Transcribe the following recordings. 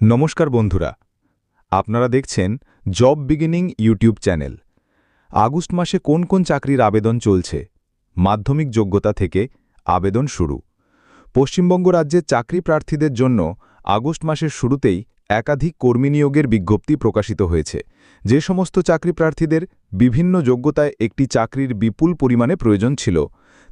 নমস্কার বন্ধুরা। আপনারা দেখছেন job beginning YouTube channel. August মাসে কোন কোন চাকরির আবেদন চলছে? মাধ্যমিক যোগ্যতা থেকে আবেদন শুরু। পশ্চিমবঙ্গ রাজ্যের চাকরি প্রার্থীদের জন্য আগস্ট মাসের শুরুতেই একাধিক কর্মী নিয়োগের বিজ্ঞপ্তি প্রকাশিত হয়েছে। যে সমস্ত চাকরি প্রার্থীদের বিভিন্ন যোগ্যতায় একটি চাকরির বিপুল পরিমাণে প্রয়োজন ছিল,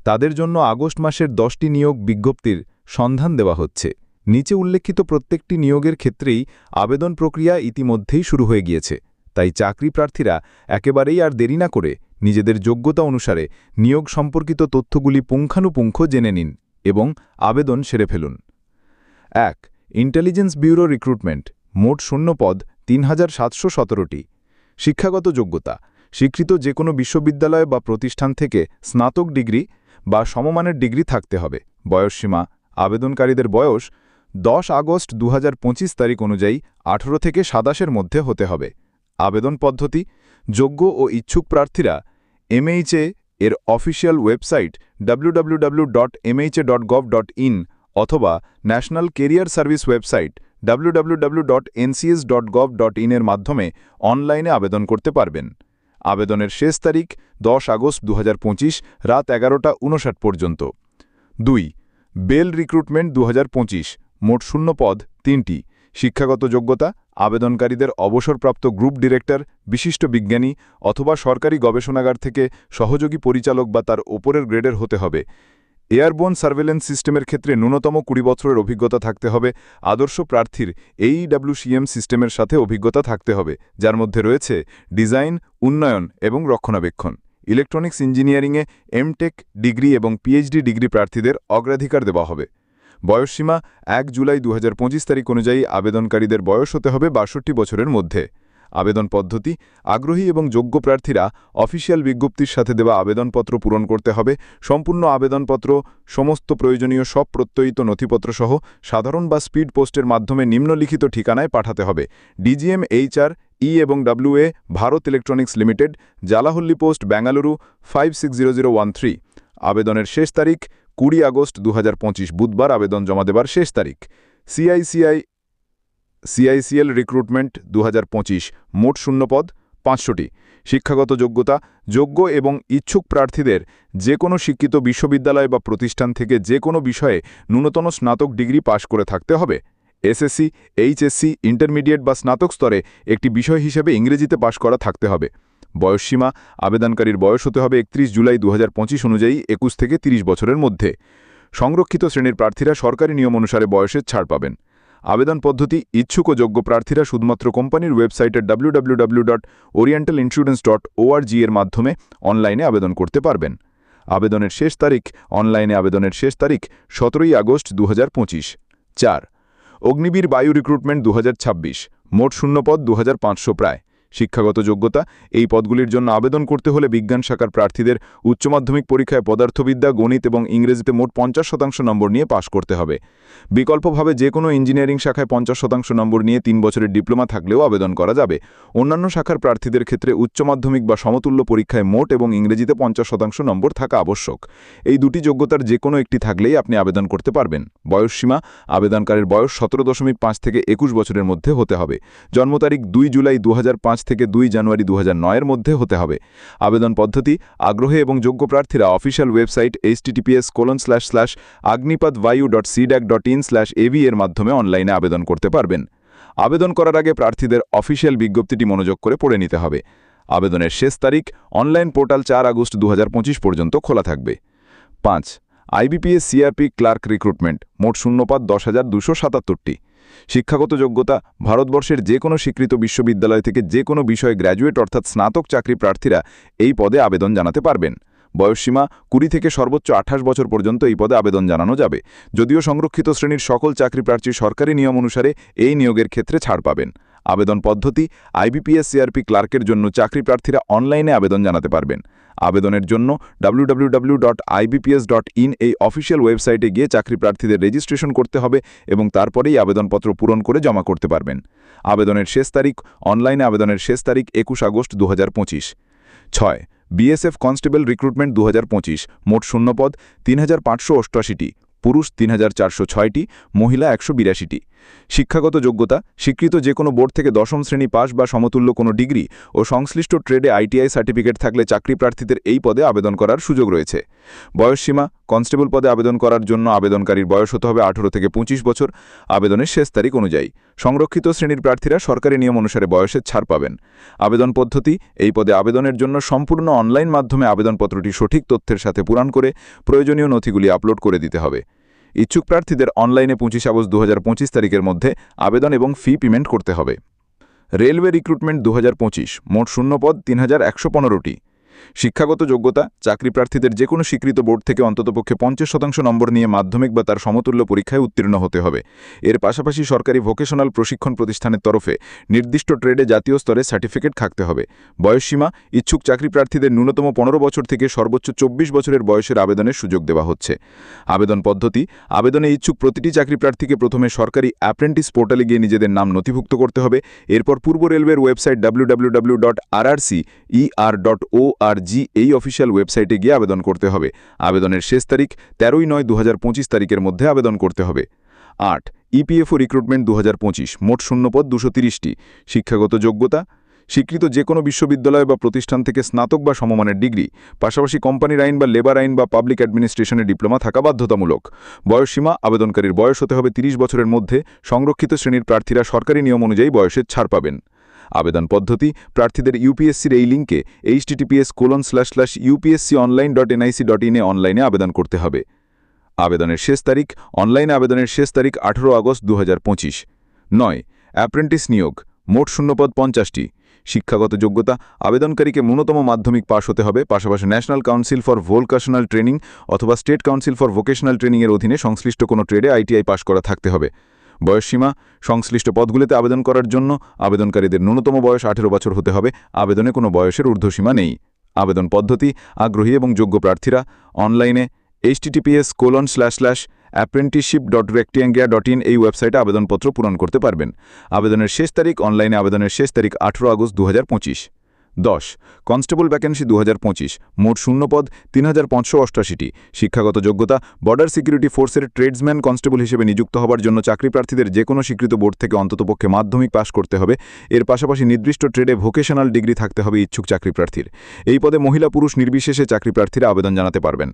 তাদের জন্য আগস্ট মাসের দশটি নিয়োগ বিজ্ঞপ্তির সন্ধান দেওয়া হচ্ছে। নিচে উল্লেখিত প্রত্যেকটি নিয়োগের ক্ষেত্রেই আবেদন প্রক্রিয়া ইতিমধ্যেই শুরু হয়ে গিয়েছে, তাই চাকরি প্রার্থীরা একেবারেই আর দেরি না করে নিজেদের যোগ্যতা অনুসারে নিয়োগ সম্পর্কিত তথ্যগুলি পুঙ্খানুপুঙ্খ জেনে নিন এবং আবেদন সেরে ফেলুন। এক ইন্টেলিজেন্স ব্যুরো রিক্রুটমেন্ট মোট শূন্য পদ তিন হাজার সাতশো সতেরোটি। শিক্ষাগত যোগ্যতা, স্বীকৃত যে কোনো বিশ্ববিদ্যালয় বা প্রতিষ্ঠান থেকে স্নাতক ডিগ্রি বা সমমানের ডিগ্রি থাকতে হবে। বয়সসীমা, আবেদনকারীদের বয়স দশ আগস্ট দু হাজার পঁচিশ তারিখ অনুযায়ী আঠেরো থেকে সাতাশের মধ্যে হতে হবে। আবেদন পদ্ধতি, যোগ্য ও ইচ্ছুক প্রার্থীরা এমএইচএ এর অফিসিয়াল ওয়েবসাইট www.mha.gov.in অথবা national career service website www.ncs.gov.in এর মাধ্যমে অনলাইনে আবেদন করতে পারবেন। আবেদনের শেষ তারিখ দশ আগস্ট দু হাজার পঁচিশ রাত এগারোটা উনষাট পর্যন্ত। দুই, বেল রিক্রুটমেন্ট দু হাজার পঁচিশ মোট শূন্য পদ, তিনটি, শিক্ষাগত যোগ্যতা, আবেদনকারীদের অবসরপ্রাপ্ত গ্রুপ ডিরেক্টর, বিশিষ্ট বিজ্ঞানী অথবা সরকারি গবেষণাগার থেকে সহযোগী পরিচালক বা তার ওপরের গ্রেডের হতে হবে। এয়ারবোন সার্ভেলেন্স সিস্টেমের ক্ষেত্রে ন্যূনতম কুড়ি বছরের অভিজ্ঞতা থাকতে হবে। আদর্শ প্রার্থীর এইডব্লিউসিএম সিস্টেমের সাথে অভিজ্ঞতা থাকতে হবে, যার মধ্যে রয়েছে ডিজাইন, উন্নয়ন এবং রক্ষণাবেক্ষণ। ইলেকট্রনিক্স ইঞ্জিনিয়ারিংয়ে এমটেক ডিগ্রি এবং পিএইচডি ডিগ্রি প্রার্থীদের অগ্রাধিকার দেওয়া হবে। বয়সসীমা এক জুলাই দু হাজার পঁচিশ তারিখ অনুযায়ী আবেদনকারীদের বয়স হতে হবে বাষট্টি বছরের মধ্যে। আবেদন পদ্ধতি, আগ্রহী এবং যোগ্য প্রার্থীরা অফিসিয়াল বিজ্ঞপ্তির সাথে দেওয়া আবেদনপত্র পূরণ করতে হবে। সম্পূর্ণ আবেদনপত্র, সমস্ত প্রয়োজনীয় সব প্রত্যয়িত নথিপত্রসহ সাধারণ বা স্পিড পোস্টের মাধ্যমে নিম্নলিখিত ঠিকানায় পাঠাতে হবে। ডিজিএম, এইচআর, ই এবং W A Bharat electronics limited, Jalahalli post, Bengaluru, five আবেদনের শেষ তারিখ কুড়ি আগস্ট দু হাজার পঁচিশ বুধবার আবেদন জমা দেবার শেষ তারিখ। সিআইসিআই, সিআইসিএল রিক্রুটমেন্ট দু হাজার পঁচিশ, মোট শূন্যপদ পাঁচশোটি। শিক্ষাগত যোগ্যতা, যোগ্য এবং ইচ্ছুক প্রার্থীদের যে কোনো শিক্ষিত বিশ্ববিদ্যালয় বা প্রতিষ্ঠান থেকে যে কোনো বিষয়ে ন্যূনতম স্নাতক ডিগ্রি পাশ করে থাকতে হবে। এসএসসি, এইচএসসি, ইন্টারমিডিয়েট বা স্নাতক স্তরে একটি বিষয় হিসেবে ইংরেজিতে পাশ করা থাকতে হবে। বয়সসীমা, আবেদনকারীর বয়স হতে হবে একত্রিশ জুলাই দু হাজার পঁচিশ অনুযায়ী একুশ থেকে ৩০ বছরের মধ্যে। সংরক্ষিত শ্রেণির প্রার্থীরা সরকারি নিয়ম অনুসারে বয়সের ছাড় পাবেন। আবেদন পদ্ধতি ইচ্ছুক ও যোগ্য প্রার্থীরা শুধুমাত্র কোম্পানির ওয়েবসাইটের www.orientalinsurance.org এর মাধ্যমে অনলাইনে আবেদন করতে পারবেন। আবেদনের শেষ তারিখ, অনলাইনে আবেদনের শেষ তারিখ সতেরোই আগস্ট দু চার, অগ্নিবীর বায়ু রিক্রুটমেন্ট দু হাজার ছাব্বিশ, মোট শূন্যপদ দু হাজার পাঁচশো প্রায়। শিক্ষাগত যোগ্যতা, এই পদগুলির জন্য আবেদন করতে হলে বিজ্ঞান শাখার প্রার্থীদের উচ্চ মাধ্যমিক পরীক্ষায় পদার্থবিদ্যা, গণিত এবং ইংরেজিতে মোট পঞ্চাশ শতাংশ নম্বর নিয়ে পাশ করতে হবে। বিকল্পভাবে যে কোনো ইঞ্জিনিয়ারিং শাখায় পঞ্চাশ শতাংশ নম্বর নিয়ে তিন বছরের ডিপ্লোমা থাকলেও আবেদন করা যাবে। অন্যান্য শাখার প্রার্থীদের ক্ষেত্রে উচ্চ মাধ্যমিক বা সমতুল্য পরীক্ষায় মোট এবং ইংরেজিতে পঞ্চাশ শতাংশ নম্বর থাকা আবশ্যক। এই দুটি যোগ্যতার যে কোনো একটি থাকলেই আপনি আবেদন করতে পারবেন। বয়সসীমা আবেদনকারীর বয়স সতেরো দশমিক পাঁচ থেকে একুশ বছরের মধ্যে হতে হবে। জন্ম তারিখ দুই জুলাই দু হাজার পাঁচ থেকে দুই জানুয়ারি দু এর মধ্যে হতে হবে। আবেদন পদ্ধতি, আগ্রহী এবং যোগ্য প্রার্থীরা official website HTTPS colon slash slash Agnipath Vayu dot CDAC dot in slash AV এর মাধ্যমে অনলাইনে আবেদন করতে পারবেন। আবেদন করার আগে প্রার্থীদের অফিসিয়াল বিজ্ঞপ্তিটি মনোযোগ করে পড়ে নিতে হবে। আবেদনের শেষ তারিখ অনলাইন পোর্টাল চার আগস্ট দু হাজার পঁচিশ পর্যন্ত খোলা থাকবে। পাঁচ, আইবিপিএস সিআরপি ক্লার্ক রিক্রুটমেন্ট, মোট শূন্যপাত দশ হাজার দুশো সাতাত্তরটি। শিক্ষাগত যোগ্যতা ভারতবর্ষের যে কোনো স্বীকৃত বিশ্ববিদ্যালয় থেকে যে কোনো বিষয়ে গ্র্যাজুয়েট অর্থাৎ স্নাতক চাকরি প্রার্থীরা এই পদে আবেদন জানাতে পারবেন। বয়সসীমা কুড়ি থেকে সর্বোচ্চ আঠাশ বছর পর্যন্ত এই পদে আবেদন জানানো যাবে। যদিও সংরক্ষিত শ্রেণির সকল চাকরি প্রার্থী সরকারি নিয়ম অনুসারে এই নিয়োগের ক্ষেত্রে ছাড় পাবেন। আবেদন পদ্ধতি, আইবিপিএস সিআরপি ক্লার্কের জন্য চাকরি প্রার্থীরা অনলাইনে আবেদন জানাতে পারবেন। আবেদনের জন্য www.ibps.in এই অফিসিয়াল ওয়েবসাইটে গিয়ে চাকরি প্রার্থীদের রেজিস্ট্রেশন করতে হবে এবং তারপরেই আবেদনপত্র পূরণ করে জমা করতে পারবেন। আবেদনের শেষ তারিখ, অনলাইনে আবেদনের শেষ তারিখ একুশ আগস্ট দু ছয়, বিএসএফ কনস্টেবল রিক্রুটমেন্ট দু হাজার পঁচিশ, মোট শূন্যপদ তিন হাজার পাঁচশো অষ্টআশিটি। পুরুষ তিন হাজার চারশো ছয়টি, মহিলা একশো বিরাশিটি। শিক্ষাগত যোগ্যতা, স্বীকৃত যে কোনো বোর্ড থেকে দশম শ্রেণি পাস বা সমতুল্য কোনো ডিগ্রি ও সংশ্লিষ্ট ট্রেডে আইটিআই সার্টিফিকেট থাকলে চাকরি প্রার্থীদের এই পদে আবেদন করার সুযোগ রয়েছে। বয়সসীমা কনস্টেবল পদে আবেদন করার জন্য আবেদনকারীর বয়স হতে হবে আঠারো থেকে পঁচিশ বছর। আবেদনের শেষ তারিখ অনুযায়ী সংরক্ষিত শ্রেণির প্রার্থীরা সরকারি নিয়ম অনুসারে বয়সের ছাড় পাবেন। আবেদন পদ্ধতি, এই পদে আবেদনের জন্য সম্পূর্ণ অনলাইন মাধ্যমে আবেদনপত্রটি সঠিক তথ্যের সাথে পূরণ করে প্রয়োজনীয় নথিগুলি আপলোড করে দিতে হবে। ইচ্ছুক প্রার্থীদের অনলাইনে পঁচিশ আগস্ট দু হাজার পঁচিশ তারিখের মধ্যে আবেদন এবং ফি পেমেন্ট করতে হবে। রেলওয়ে রিক্রুটমেন্ট দু হাজার পঁচিশ, মোট শূন্যপদ তিন হাজার একশো পনেরোটি। শিক্ষাগত যোগ্যতা, চাকরি প্রার্থীদের যে কোনো স্বীকৃত বোর্ড থেকে অন্ততপক্ষে পঞ্চাশ শতাংশ নম্বর নিয়ে মাধ্যমিক বা তার সমতুল্য পরীক্ষায় উত্তীর্ণ হতে হবে। এর পাশাপাশি সরকারি ভোকেশনাল প্রশিক্ষণ প্রতিষ্ঠানের তরফে নির্দিষ্ট ট্রেডে জাতীয় স্তরে সার্টিফিকেট থাকতে হবে। বয়সসীমা ইচ্ছুক চাকরি প্রার্থীদের ন্যূনতম পনেরো বছর থেকে সর্বোচ্চ চব্বিশ বছরের বয়সের আবেদনের সুযোগ দেওয়া হচ্ছে। আবেদন পদ্ধতি, আবেদনে ইচ্ছুক প্রতিটি চাকরি প্রার্থীকে প্রথমে সরকারি অ্যাপ্রেন্টিস পোর্টালে গিয়ে নিজেদের নাম নথিভুক্ত করতে হবে। এরপর পূর্ব রেলওয়ের ওয়েবসাইট ডাব্লিউডাব্লিউডাব্লিউ আর জি এই অফিসিয়াল ওয়েবসাইটে গিয়ে আবেদন করতে হবে। আবেদনের শেষ তারিখ তেরোই নয় দু তারিখের মধ্যে আবেদন করতে হবে। আট ইপিএফও রিক্রুটমেন্ট দু হাজার পঁচিশ, মোট শূন্যপদ দুশো তিরিশটি। শিক্ষাগত যোগ্যতা? স্বীকৃত যে কোনো বিশ্ববিদ্যালয় বা প্রতিষ্ঠান থেকে স্নাতক বা সমমানের ডিগ্রি, পাশাপাশি কোম্পানির আইন বা লেবার আইন বা পাবলিক অ্যাডমিনিস্ট্রেশনে ডিপ্লোমা থাকা বাধ্যতামূলক। বয়সসীমা? আবেদনকারীর বয়স হতে হবে ৩০ বছরের মধ্যে। সংরক্ষিত শ্রেণির প্রার্থীরা সরকারি নিয়ম অনুযায়ী বয়সের ছাড় পাবেন। আবেদন পদ্ধতি, প্রার্থীদের ইউপিএসসির এই লিঙ্কে HTTPS colon slash slash UPSC online dot NIC dot ইনে অনলাইনে আবেদন করতে হবে। আবেদনের শেষ তারিখ অনলাইন আবেদনের শেষ তারিখ আঠারো আগস্ট দু নয়, অ্যাপ্রেন্টিস নিয়োগ, মোট শূন্যপদ পঞ্চাশটি। শিক্ষাগত যোগ্যতা, আবেদনকারীকে ন্যূনতম মাধ্যমিক পাশ হতে হবে, পাশাপাশি National Council for Vocational Training অথবা স্টেট কাউন্সিল ফর ভোকেশনাল ট্রেনিংয়ের অধীনে সংশ্লিষ্ট কোনো ট্রেডে আইটিআই পাশ করা থাকতে হবে। বয়সসীমা, সংশ্লিষ্ট পদগুলিতে আবেদন করার জন্য আবেদনকারীদের ন্যূনতম বয়স আঠেরো বছর হতে হবে। আবেদনে কোনো বয়সের ঊর্ধ্বসীমা নেই। আবেদন পদ্ধতি, আগ্রহী এবং যোগ্য প্রার্থীরা অনলাইনে HTTPS colon slash slash apprenticeship dot রেক্টিয়াঙ্গিয়া dot in এই ওয়েবসাইটে আবেদনপত্র পূরণ করতে পারবেন। আবেদনের শেষ তারিখ অনলাইনে আবেদনের শেষ তারিখ আঠেরো আগস্ট দু হাজার পঁচিশ। দশ। কনস্টেবল ভ্যাকেন্সি দু হাজার পঁচিশ। মোট তিন হাজার পাঁচশো অষ্টাশিটি শিক্ষাগত যোগ্যতা, বর্ডার সিকিউরিটি ফোর্সের ট্রেডসম্যান কনস্টেবল হিসেবে নিযুক্ত হবার জন্য চাকরি প্রার্থীদের যে কোনো স্বীকৃত বোর্ড থেকে অন্ততপক্ষে মাধ্যমিক পাশ করতে হবে। এর পাশাপাশি নির্দিষ্ট ট্রেডে ভোকেশনাল ডিগ্রি থাকতে হবে ইচ্ছুক চাকরি প্রার্থীর। এই পদে মহিলা পুরুষ নির্বিশেষে চাকরি প্রার্থীরা আবেদন জানাতে পারবেন।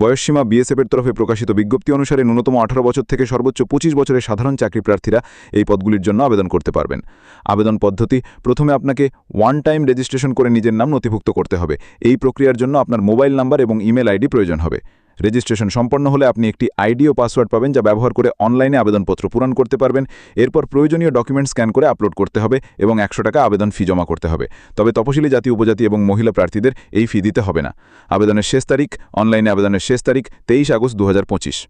বয়সসীমা বিএসএফের তরফে প্রকাশিত বিজ্ঞপ্তি অনুসারে ন্যূনতম আঠারো বছর থেকে সর্বোচ্চ পঁচিশ বছরের সাধারণ চাকরি প্রার্থীরা এই পদগুলির জন্য আবেদন করতে পারবেন। আবেদন পদ্ধতি, প্রথমে আপনাকে ওয়ান টাইম রেজিস্ট্রেশন করে নিজের নাম নথিভুক্ত করতে হবে। এই প্রক্রিয়ার জন্য আপনার মোবাইল নাম্বার এবং ইমেল আইডি প্রয়োজন হবে। রেজিস্ট্রেশন সম্পন্ন হলে আপনি একটি আইডি ও পাসওয়ার্ড পাবেন যা ব্যবহার করে অনলাইনে আবেদনপত্র পূরণ করতে পারবেন। এরপর প্রয়োজনীয় ডকুমেন্ট স্ক্যান করে আপলোড করতে হবে এবং একশো টাকা আবেদন ফি জমা করতে হবে। তবে তপশিলি জাতি, উপজাতি এবং মহিলা প্রার্থীদের এই ফি দিতে হবে না। আবেদনের শেষ তারিখ, অনলাইনে আবেদনের শেষ তারিখ, তেইশ আগস্ট দু হাজার পঁচিশ।